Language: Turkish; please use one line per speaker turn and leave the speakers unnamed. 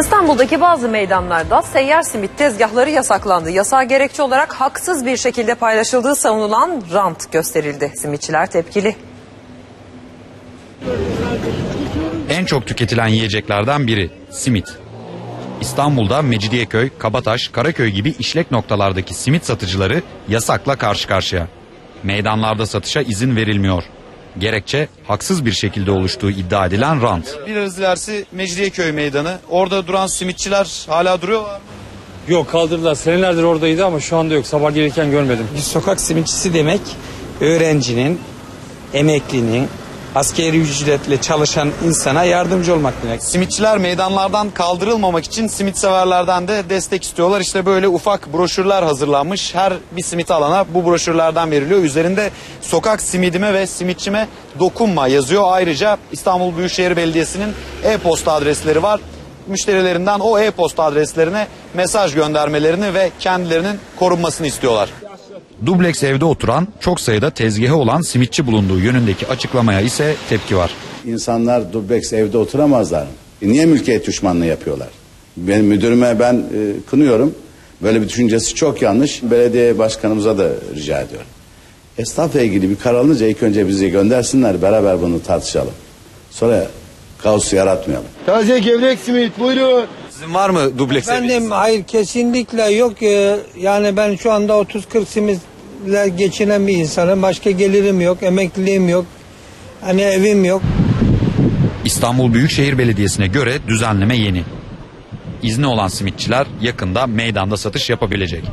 İstanbul'daki bazı meydanlarda seyyar simit tezgahları yasaklandı. Yasağa gerekçe olarak haksız bir şekilde paylaşıldığı savunulan rant gösterildi. Simitçiler tepkili.
En çok tüketilen yiyeceklerden biri simit. İstanbul'da Mecidiyeköy, Kabataş, Karaköy gibi işlek noktalardaki simit satıcıları yasakla karşı karşıya. Meydanlarda satışa izin verilmiyor. Gerekçe haksız bir şekilde oluştuğu iddia edilen rant.
Biraz ilerisi Mecidiyeköy Meydanı. Orada duran simitçiler hala duruyorlar mı?
Yok kaldırdılar. Senelerdir oradaydı ama şu anda yok. Sabah gelirken görmedim.
Bir sokak simitçisi demek öğrencinin, emeklinin, askeri ücretle çalışan insana yardımcı olmak demek.
Simitçiler meydanlardan kaldırılmamak için simit severlerden de destek istiyorlar. İşte böyle ufak broşürler hazırlanmış. Her bir simit alana bu broşürlerden veriliyor. Üzerinde sokak simidime ve simitçime dokunma yazıyor. Ayrıca İstanbul Büyükşehir Belediyesi'nin e-posta adresleri var. Müşterilerinden o e-posta adreslerine mesaj göndermelerini ve kendilerinin korunmasını istiyorlar.
Dubleks evde oturan, çok sayıda tezgahı olan simitçi bulunduğu yönündeki açıklamaya ise tepki var.
İnsanlar dubleks evde oturamazlar. E, Niye mülkiyet düşmanlığı yapıyorlar? Benim müdürüme ben e, kınıyorum. Böyle bir düşüncesi çok yanlış. Belediye başkanımıza da rica ediyorum. Esnafla ilgili bir karar alınca ilk önce bizi göndersinler beraber bunu tartışalım. Sonra kaos yaratmayalım.
Taze gevrek simit buyurun.
Sizin var mı dubleks
Efendim hayır kesinlikle yok. Ee, Yani ben şu anda 30-40 simitle geçinen bir insanım. Başka gelirim yok, emekliliğim yok. Hani evim yok.
İstanbul Büyükşehir Belediyesi'ne göre düzenleme yeni. İzni olan simitçiler yakında meydanda satış yapabilecek.